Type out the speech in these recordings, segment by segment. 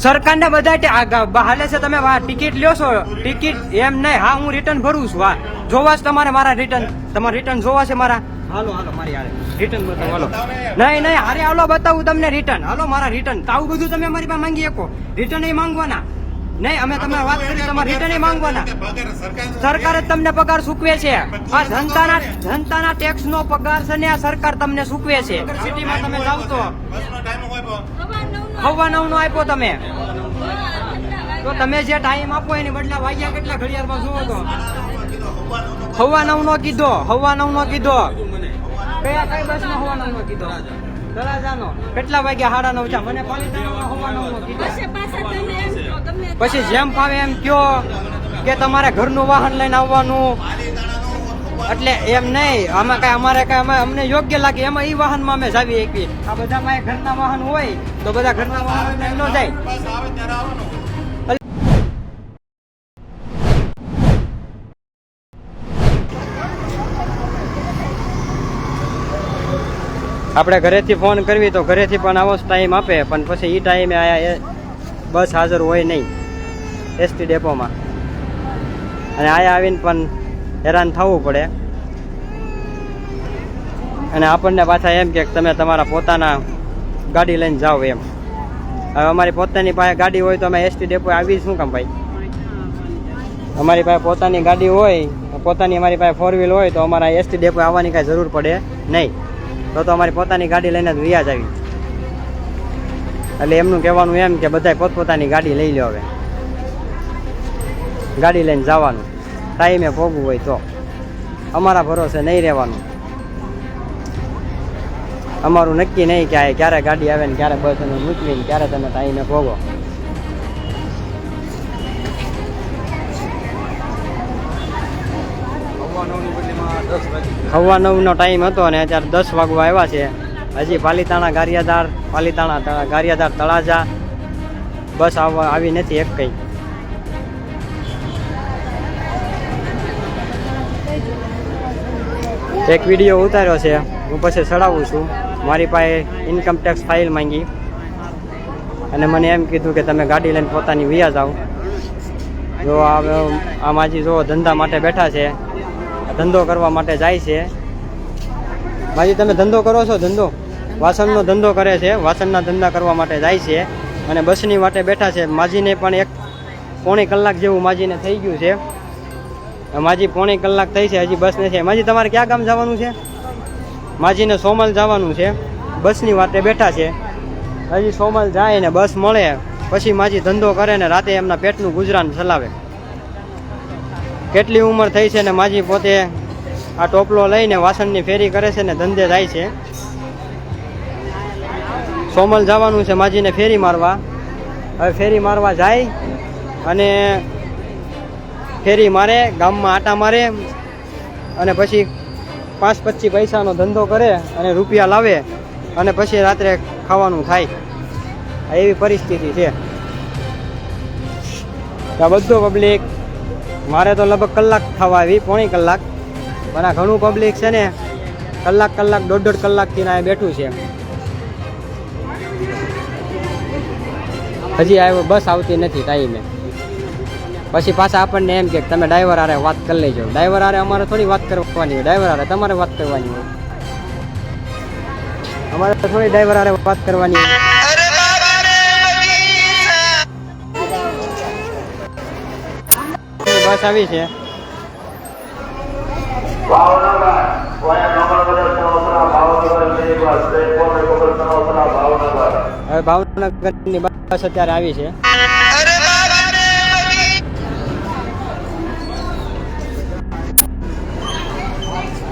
સરકારને બધા હાલે છે, તમે વા- ટિકિટ લ્યો છો. ટિકિટ એમ નહીં. હા, હું રિટર્ન ભરું છું. હા. જોવા છે તમારે મારા રિટર્ન તમારે રિટર્ન જોવા છે મારા. હાલો હાલો, મારી હારે. રિટર્ન બતાવો, હાલો. નહીં નહીં, હારે હાલો, બતાવું તમને રિટર્ન હાલો, મારા રિટર્ન તો આવું બધું તમે મારી પાસે માંગી શકો. રિટર્ન એ માંગવાના. નહીં અમે તમે વાત કરી તમારે રિટર્ન માંગવાના. સરકાર જ તમને પગાર ચૂકવે છે. આ જનતાના જનતાના ટેક્સ નો પગાર છે ને આ સરકાર તમને ચૂકવે છે. સિટીમાં તમે જાવ તો. હવા નવ નો આપ્યો. તમે. તો તમે જે ટાઈમ આપો એની બદલા વાગ્યા કેટલા ઘડિયાળમાં જુઓ તો. હવા નવ નો કીધો હવા નવ નો કીધો. કયા કઈ બસમાં હવા નવ નો કીધો? તળાજાનો કેટલા વાગ્યા? સાડા નવ છે મને પાલિતાણામાં પછી જેમ ફાવે એમ કયો કે તમારે ઘરનું વાહન લઈને આવવાનું. એટલે એમ નહીં. આમાં કઈ અમારે કઈ અમે અમને યોગ્ય લાગે. એમાં એ વાહનમાં અમે જાવી એકવી આ બધામાં ઘરના વાહન હોય તો બધા ઘરના વાહન ન જાય. આપણે ઘરેથી ફોન કરવી તો ઘરેથી પણ આવો જ ટાઈમ આપે, પણ પછી એ ટાઈમે આયા એ બસ હાજર હોય નહીં. એસટી ડેપોમાં. અને આયા આવીને પણ હેરાન થવું પડે. અને આપણને પાછા એમ કે તમે તમારા પોતાના ગાડી લઈને જાઓ એમ. હવે અમારી પોતાની પાસે ગાડી હોય તો અમે એસટી ડેપો આવી શું કામ ભાઈ? અમારી પાસે પોતાની ગાડી હોય, પોતાની અમારી પાસે ફોર વ્હીલ હોય તો અમારા એસટી ડેપો આવવાની કાંઈ જરૂર પડે નહીં. તો તો અમારી પોતાની ગાડી લઈને જ વ્યાજ આવી. એટલે એમનું કહેવાનું એમ કે બધાય પોતપોતાની ગાડી લઈ લો હવે. ગાડી લઈને જવાનું. ટાઈમે ભોગવું હોય તો. અમારા ભરોસે નહીં રહેવાનું. અમારું નક્કી નહીં કે ક્યારે ગાડી આવે ને ક્યારે બસ એને મૂકવીને ક્યારે તમે ટાઈમે ભોગો. સવા નવનો ટાઈમ હતો અને અત્યારે દસ વાગવા આવ્યા છે. હજી પાલીતાણા ગારિયાદાર પાલીતાણા ગારિયાદાર તળાજા, બસ આવવા આવી નથી એક કઈ. એક વીડિયો ઉતાર્યો છે. હું પછી ચડાવું છું. મારી પાસે ઇન્કમ ટેક્સ ફાઇલ માંગી. અને મને એમ કીધું કે તમે ગાડી લઈને પોતાની વ્યાજ આવો જો આ માજી જો ધંધા માટે બેઠા છે ધંધો કરવા માટે જાય છે. માજી તમે ધંધો કરો છો, ધંધો. વાસણનો ધંધો કરે છે, વાસણના ધંધા કરવા માટે જાય છે અને બસની માટે બેઠા છે. માજીને પણ એક પોણી કલાક જેવું માજીને થઈ ગયું છે. માજી પોણી કલાક થઈ છે, હજી બસ નથી માજી, તમારે ક્યાં ગામ જવાનું છે? માજીને સોમલ જવાનું છે. બસની વાટે બેઠા છે. હજી સોમલ જાય ને બસ મળે. પછી માજી ધંધો કરે ને રાતે એમના પેટનું ગુજરાન ચલાવે. કેટલી ઉંમર થઈ છે ને માજી પોતે આ ટોપલો લઈને વાસણની ફેરી કરે છે ને ધંધે જાય છે. સોમલ જવાનું છે માજીને ફેરી મારવા. હવે ફેરી મારવા જાય અને ફેરી મારે, ગામમાં આટા મારે અને પછી પાંચ પચીસ પૈસાનો ધંધો કરે અને રૂપિયા લાવે અને પછી રાત્રે ખાવાનું થાય. એવી પરિસ્થિતિ છે. આ બધો પબ્લિક મારે તો લગભગ કલાક થવા આવી, પોણી કલાક. પણ આ ઘણું પબ્લિક છે ને, કલાક કલાક, દોઢ દોઢ કલાકથી ના બેઠું છે. હજી આવ્યો, બસ આવતી નથી ટાઈમે પછી પાછા આપણને એમ કે તમે ડ્રાઈવર આરે વાત કરી લેજો. ડ્રાઈવર હારે અમારે થોડી વાત કરવાની હોય. ડ્રાઈવર હારે તમારે વાત કરવાની હોય. અમારે થોડી ડ્રાઈવર હારે વાત કરવાની હોય. બસ આવી છે. હવે ભાવનગરની બસ અત્યારે આવી છે.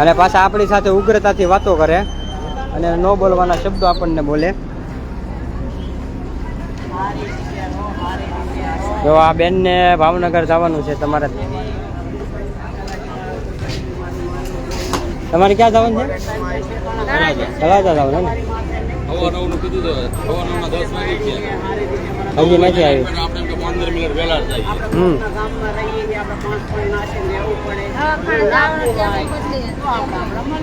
અને પાછા આપણી સાથે ઉગ્રતાથી વાતો કરે અને ન બોલવાના શબ્દો આપણને બોલે. તો આ બેનને ભાવનગર જવાનું છે તમારે. તમારે ક્યાં જવાનું છે? તળાજા જવાનું ને હજી નથી આવી. હમ.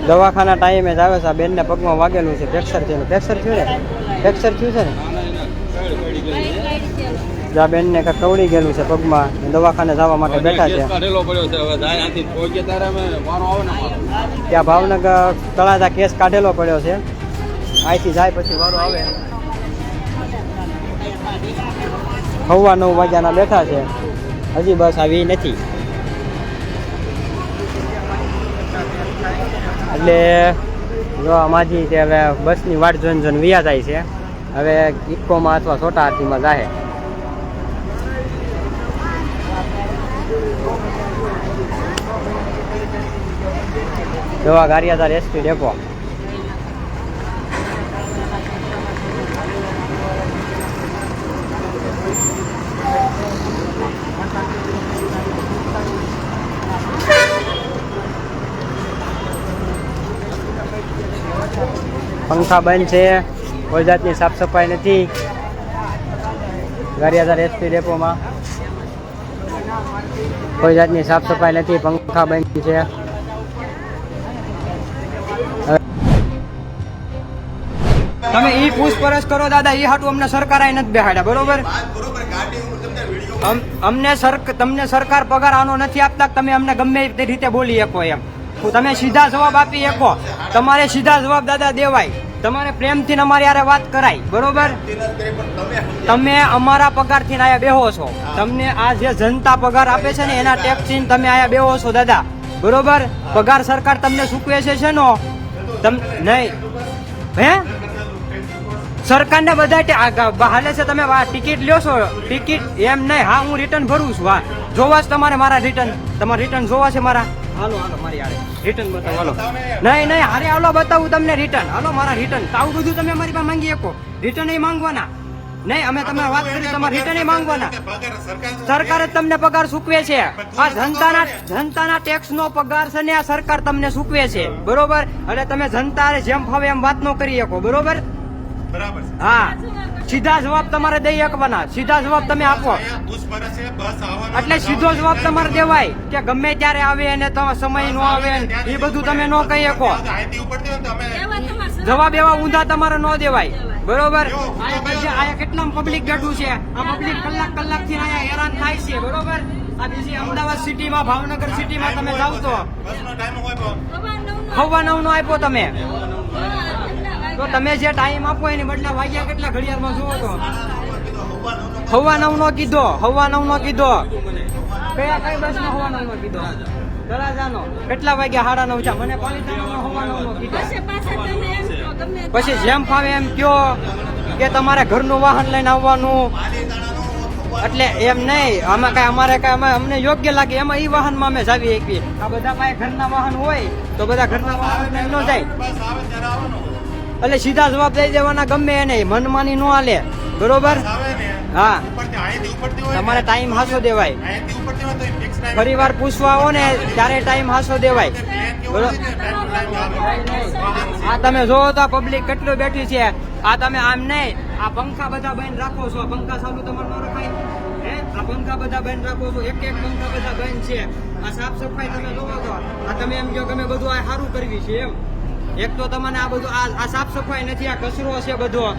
દવાખાના ટાઈમે જ આવે છે. આ બેનને પગમાં વાગેલું છે. ફ્રેક્ચર થયું ફ્રેક્ચર થયું ને? ફ્રેક્ચર થયું છે ને? જ્યાં બેનને કંઈક કવડી ગયેલું છે પગમાં દવાખાને જવા માટે બેઠા છે. ને. ત્યાં ભાવનગર તળાજા કેસ કાઢેલો પડ્યો છે. અહીંથી જાય પછી વારો આવે. સવા નવ વાગ્યાના બેઠા છે. હજી બસ આવી નથી. એટલે જો આમાંથી તે હવે બસની વાટ જોઈને જોઈને વ્યા જાય છે. હવે ઇકોમાં અથવા છોટા હાથીમાં જાહે. જોવા ગારિયાદાર એસટી ડેપો. પંખા બંધ છે, કોઈ જાતની સાફ સફાઈ નથી. ગારિયાધાર એસટી ડેપોમાં. કોઈ જાતની સાફ સફાઈ નથી પંખા બંધ છે. તમે ઈ પૂછપરછ કરો, દાદા, ઈ હાટું અમને સરકારે નથી બેહાડ્યા, બરોબર? અમ- અમને તમને સરકાર પગાર આનો નથી આપતા, તમે અમને ગમે તે રીતે બોલી શકો એમ. તમે સીધા જવાબ આપી શકો. તમારે સીધા જવાબ, દાદા, દેવાય. તમારે પ્રેમથી અમારી યારે વાત કરાય, બરોબર? તમે અમારા પગારથી આયા બેહો છો. તમને આ જે જનતા પગાર આપે છે ને, એના ટેક્સથી તમે આયા બેહો છો, દાદા. બરોબર? પગાર સરકાર તમને ચૂકવે છે શેનો તમ, નહીં. હે? સરકારને બધા હાલે છે તમે વા- ટિકિટ લ્યો છો. ટિકિટ એમ નહીં. હા હું રિટર્ન ભરું છું. હા. જોવા છે તમારે મારા રિટર્ન તમારે રિટર્ન જોવા છે મારા? હાલો હાલો મારી હારે. રિટર્ન બતાવો. હાલો. નહીં નહીં. હારે હાલો બતાવું તમને રિટર્ન હાલો મારા રિટર્ન આવું બધું તમે મારી પાસે માંગી શકો. રિટર્ન એ માંગવાના. નહીં અમે તમે વાત કરી તમારે રિટર્ન એ માંગવાના. સરકાર જ તમને પગાર ચૂકવે છે. આ જનતાના જનતાના ટેક્સ નો પગાર છે ને આ સરકાર તમને ચૂકવે છે. બરોબર? એટલે તમે જનતા જેમ ફાવે એમ વાત ન કરી શકો. બરોબર. હા. સીધા જવાબ તમારે દઈ શકવાના સીધા જવાબ તમે આપો. અહીંયા એટલે સીધો જવાબ તમારે દેવાય કે ગમે ત્યારે આવે અને સમય નો આવે એ બધું તમે ન કહી શકો. જવાબ એવા ઊંધા તમારે ન દેવાય. બરોબર? આ કેટલા પબ્લિક ગઢું છે. આ પબ્લિક કલાક કલાકથી અહીંયા હેરાન થાય છે. બરોબર? આ બીજી અમદાવાદ સિટીમાં ભાવનગર સિટીમાં તમે જાવ તો હવા નવ નો આપ્યો તમે. તો તમે જે ટાઈમ આપો એની બદલે વાગ્યા કેટલા ઘડિયાળમાં જુઓ તો? હવા નવ નો કીધો હવા નવ નો કીધો. કયા કઈ બસ નો હવા નવ નો કીધો કેટલા વાગ્યા? સાડા નવ છે મને પાલિતાણાનો હવા નવ નો કીધો. પછી જેમ ફાવે એમ કયો કે તમારે ઘરનું વાહન લઈને આવવાનું. એટલે એમ નહીં. આમાં કઈ અમારે કઈ અમે અમને યોગ્ય લાગે. એમાં એ વાહનમાં અમે જાવી શકીએ. આ બધા પાસે ઘરના વાહન હોય તો બધા ઘરના વાહન ન જાય. એટલે સીધા જવાબ દઈ દેવાના ગમે એ નહીં મનમાની ન હાલે. બરોબર? હા. તમારે ટાઈમ હાસો દેવાય. ફરી વાર પૂછવા આવો ને ત્યારે ટાઈમ હાસો દેવાય. આ તમે જોવો તો પબ્લિક કેટલું બેઠી છે. આ તમે આમ નહીં આ પંખા બધા બંધ રાખો છો. પંખા ચાલુ તમારે ન રખાય? હે? આ પંખા બધા બંધ રાખો છો. એક એક પંખા બધા બંધ છે. આ સાફ સફાઈ તમે જોવો તો. આ તમે એમ કહો કે મેં બધું આ સારું કરવી છે એમ. એક તો તમને આ બધું આ સાફ સફાઈ નથી, આ કચરો છે બધો.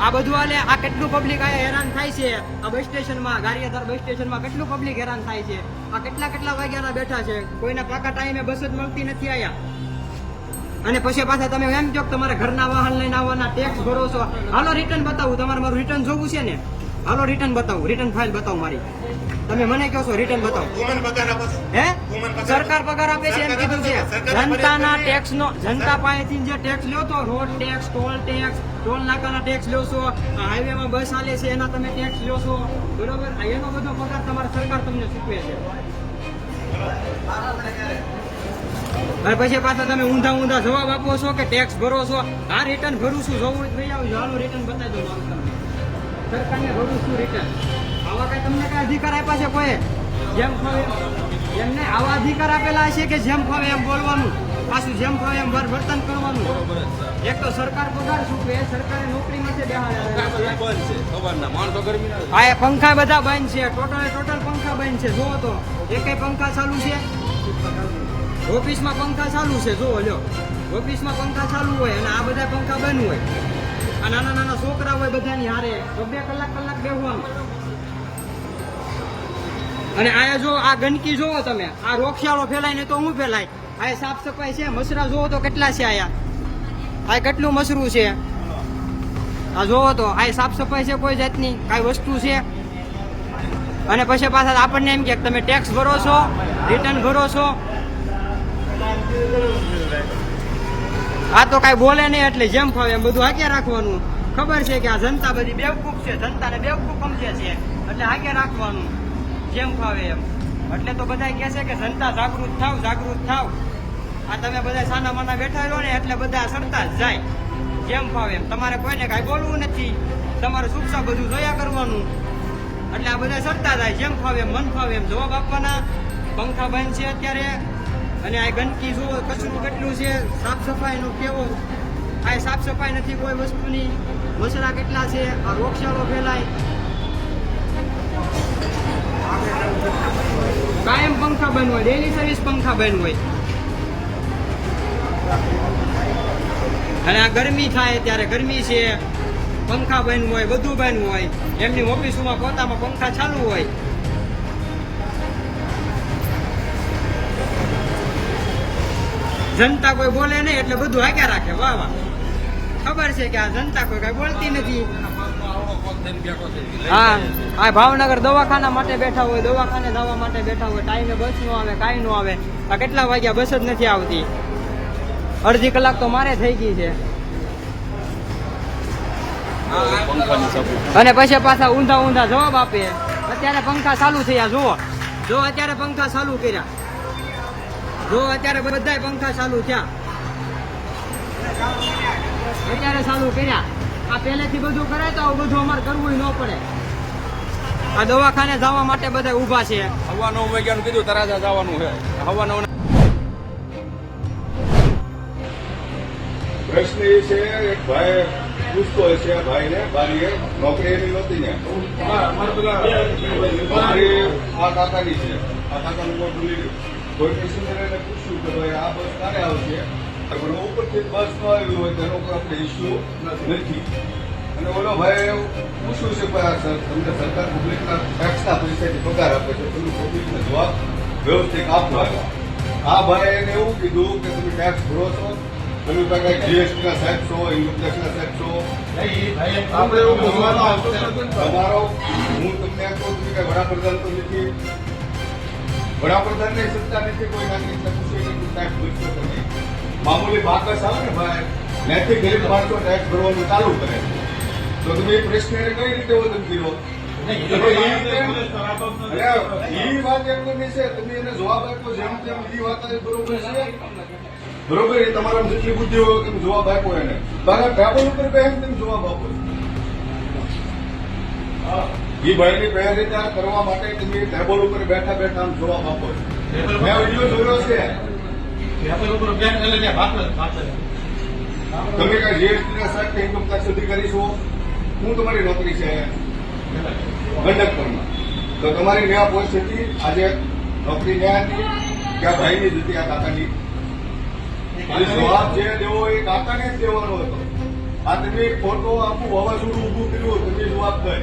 આ બધું આલે, આ કેટલું પબ્લિક આ હેરાન થાય છે? આ બસ સ્ટેશનમાં, ગારિયાધાર બસ સ્ટેશનમાં કેટલું પબ્લિક હેરાન થાય છે? આ કેટલા કેટલા વાગ્યાના બેઠા છે? કોઈને પાકા ટાઈમે બસ જ મળતી નથી આયા. અને પછી પાછા તમે એમ કહો તમારે ઘરના વાહન લઈને આવવાના ટેક્સ ભરો છો. હાલો રિટર્ન બતાવું, તમારે મારું રિટર્ન જોવું છે ને? હાલો રિટર્ન બતાવું રિટર્ન ફાઇલ બતાવું મારી. તમે મને કહો છો રિટર્ન બતાવો? હે? સરકાર પગાર આપે છે એમ કીધું છે? જનતાના ટેક્સ નો જનતા પાસેથી જે ટેક્સ લ્યો તો road tax toll tax toll નાકાના tax લ્યો છો હાઈવે માં બસ હાલે છે એના તમે ટેક્સ લ્યો છો. બરોબર? એનો બધો પગાર તમારે સરકાર તમને ચૂકવે છે. અને પછી પાછા તમે ઊંધા ઊંધા જવાબ આપો છો કે ટેક્સ ભરો છો? આ રિટર્ન ભરું છું જોવું હોય તો આવું. હાલો રિટર્ન બતાવી દો સરકારને રોડું શું રિટર્ન આવા કઈ તમને કઈ અધિકાર આપ્યા છે કોઈ? જેમ ફાવે એમ. એમ આવા અધિકાર આપેલા છે કે જેમ ફાવે એમ બોલવાનું? પાછું જેમ ફાવે એમ વર- વર્તન કરવાનું? એક તો સરકાર પગાર ચૂકવે સરકારે નોકરી માટે ગરમીના આ એ પંખા બધા બંધ છે. ટોટલ ટોટલ પંખા બંધ છે. જુઓ તો એકેય પંખા ચાલુ છે? ઓફિસમાં પંખા ચાલુ છે? જોવો લ્યો. ઓફિસમાં પંખા ચાલુ હોય અને આ બધા પંખા બંધ હોય. આ નાના નાના છોકરા હોય બધાની હારે. તો બે કલાક કલાક બેહવાનું. અને આયા જો, આ ગંદકી જોવો તમે. આ રોક્ષાળો ફેલાય ને તો હું ફેલાય? આ સાફ સફાઈ છે, મસરા જોવો તો કેટલા છે આયા? આ કેટલું મસરું છે? આ જોવો તો, આ સાફ સફાઈ છે કોઈ જાતની? કાંઈ વસ્તુ છે? અને પછી પાછા આપણને એમ કે તમે ટેક્સ ભરો છો રિટર્ન ભરો છો. આ તો કાંઈ બોલે નહીં એટલે જેમ ફાવે એમ બધું હાક્યા રાખવાનું. ખબર છે કે આ જનતા બધી બેવકૂફ છે. જનતાને બેવકૂફ સમજે છે. એટલે હાક્યા રાખવાનું. જેમ ફાવે એમ. એટલે તો બધા કહે છે કે જનતા જાગૃત થાવ જાગૃત થાવ. આ તમે બધા સાના માના બેઠા રહો ને એટલે બધા સરતા જ જાય. જેમ ફાવે એમ. તમારે કોઈને કાંઈ બોલવું નથી. તમારે સુરક્ષા બધું જોયા કરવાનું. એટલે આ બધા સરતા જાય. જેમ ફાવે એમ, મન ફાવે એમ. જવાબ આપવાના. પંખા બંધ છે અત્યારે. અને આ ગંદકી જુઓ, કચરું કેટલું છે, સાફ સફાઈનો કેવો? આ સાફ સફાઈ નથી કોઈ વસ્તુની. મસરા કેટલા છે, આ રોગચાળો ફેલાય. કાયમ પંખા બંધ હોય ડેલી સર્વિસ પંખા બંધ હોય. અને આ ગરમી થાય ત્યારે ગરમી છે. પંખા બંધ હોય, બધું બંધ હોય. એમની ઓફિસોમાં પોતામાં પંખા ચાલુ હોય. જનતા કોઈ બોલે નહીં એટલે બધું હાક્યા રાખે. વાહ વાહ. ખબર છે કે આ જનતા કોઈ કઈ બોલતી નથી. હા આ ભાવનગર દવાખાના માટે બેઠા હોય દવાખાને જવા માટે બેઠા હોય ટાઈમે બસ નો આવે કાંઈ નો આવે. આ કેટલા વાગ્યા બસ જ નથી આવતી? અડધી કલાક તો મારે થઈ ગઈ છે. અને પછી પાછા ઊંધા ઊંધા જવાબ આપે. અત્યારે પંખા ચાલુ થયા જુઓ. જો અત્યારે પંખા ચાલુ કર્યા. જો અત્યારે બધા પંખા ચાલુ થયા. અત્યારે ચાલુ કર્યા. આ પહેલેથી બધું કરે તો બધું અમારે કરવું ન પડે. આ દવાખાને જવા માટે બધા ઊભા છે. હવા નવ વાગ્યાનું કીધું તરાજા જવાનું છે. હવા નવ પ્રશ્ન એ છે એક ભાઈ પૂછતો હશે છે આ ભાઈને બારીએ નોકરી એની નહોતી ને. નોકરી આ કાકાની છે. આ કાકાનું કોઈ ભૂલી ગયું કોઈ પેસેન્જરને પૂછ્યું કે ભાઈ આ બસ ક્યારે આવશે? પણ ઉપરથી બસ ન આવી હોય તેનો કોઈ આપણે ઇસ્યુ નથી. અને ઓલો ભાઈ એવું પૂછ્યું છે ભાઈ આ સર તમને સરકાર પબ્લિકના ટેક્સના પૈસાથી પગાર આપે છે તમે પબ્લિકને જવાબ વ્યવસ્થિત આપવા આ ભાઈ એને એવું કીધું કે તમે ટેક્સ ભરો છો તમે કાંઈ કઈ જીએસટી ના સાહેબ છો ઇન્કમ ટેક્સ ના સાહેબ છો આપણે એવું. તમારો હું તમને કહું તમે કે વડાપ્રધાન તો નથી વડાપ્રધાનની સત્તા નથી કોઈ નાગરિકને પૂછે કે ટેક્સ ભરશો નહીં. મામૂલી બાકસ આવે ને ભાઈ ત્યાંથી ગરીબ માણસો ટેક્સ ભરવાનું ચાલુ કરે તો તમે એ પ્રશ્ન એને કઈ રીતે વદન કર્યો? તમે તેમ બરોબર છે. બરોબર એ તમારા જેટલી બુદ્ધિ હોય તમે જવાબ આપ્યો એને. બાકી ટેબલ ઉપર કઈ તેમ જવાબ આપો ઈ ભાઈની બે રીતે આ કરવા માટે તમે ટેબલ ઉપર બેઠા બેઠા આમ આપો છો. મેં વીડિયો જોયો છે. તમે કઈ જીએસટી ના સાહેબ કે ઇન્કમ ટેક્સ અધિકારી છો હું તમારી નોકરી છે. કંડક્ટરમાં તો તમારી ન્યાય પરિસ્થિતિ આજે નોકરી ન્યાય હતી કે આ ભાઈની જ હતી આ કાકાની? જવાબ જે દેવો એ કાકાને જ દેવાનો હતો. આ તમે ખોટો આખું વાવાઝોડું ઊભું કર્યું તમે જવાબ દઈ